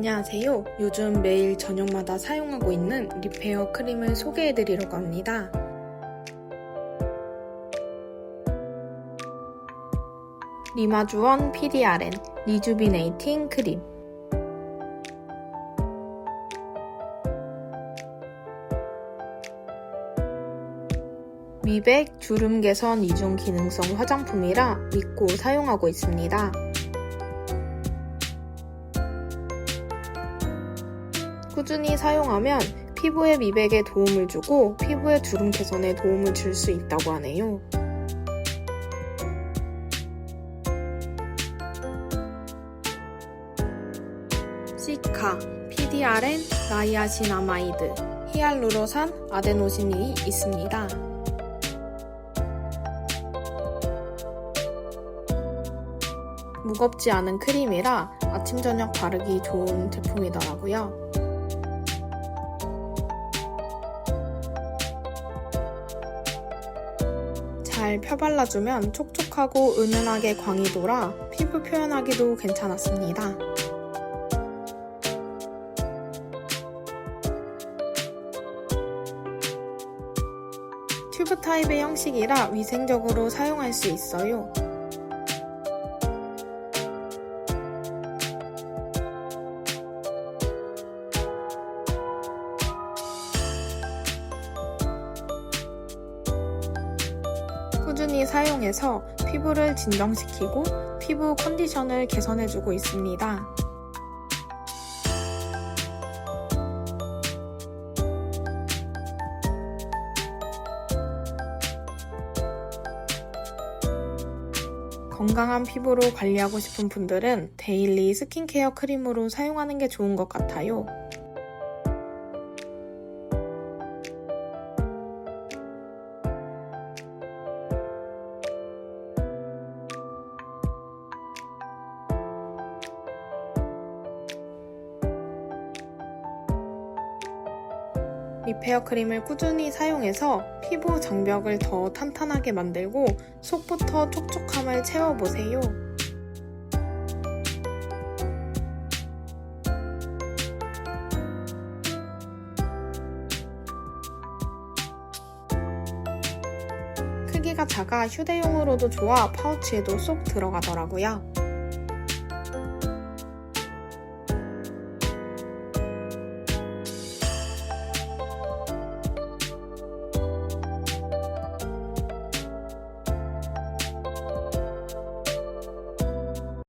안녕하세요. 요즘 매일 저녁마다 사용하고 있는 리페어 크림을 소개해드리려고 합니다. 리마주원 PDRN 리주비네이팅 크림 미백, 주름 개선 이중 기능성 화장품이라 믿고 사용하고 있습니다. 꾸준히 사용하면 피부의 미백에 도움을 주고 피부의 주름 개선에 도움을 줄 수 있다고 하네요. 시카, PDRN, 나이아신아마이드, 히알루로산, 아데노신이 있습니다. 무겁지 않은 크림이라 아침 저녁 바르기 좋은 제품이더라고요. 잘 펴발라주면 촉촉하고 은은하게 광이 돌아 피부 표현하기도 괜찮았습니다. 튜브 타입의 형식이라 위생적으로 사용할 수 있어요. 꾸준히 사용해서 피부를 진정시키고 피부 컨디션을 개선해주고 있습니다. 건강한 피부로 관리하고 싶은 분들은 데일리 스킨케어 크림으로 사용하는 게 좋은 것 같아요. 리페어 크림을 꾸준히 사용해서 피부 장벽을 더 탄탄하게 만들고 속부터 촉촉함을 채워보세요. 크기가 작아 휴대용으로도 좋아 파우치에도 쏙 들어가더라고요.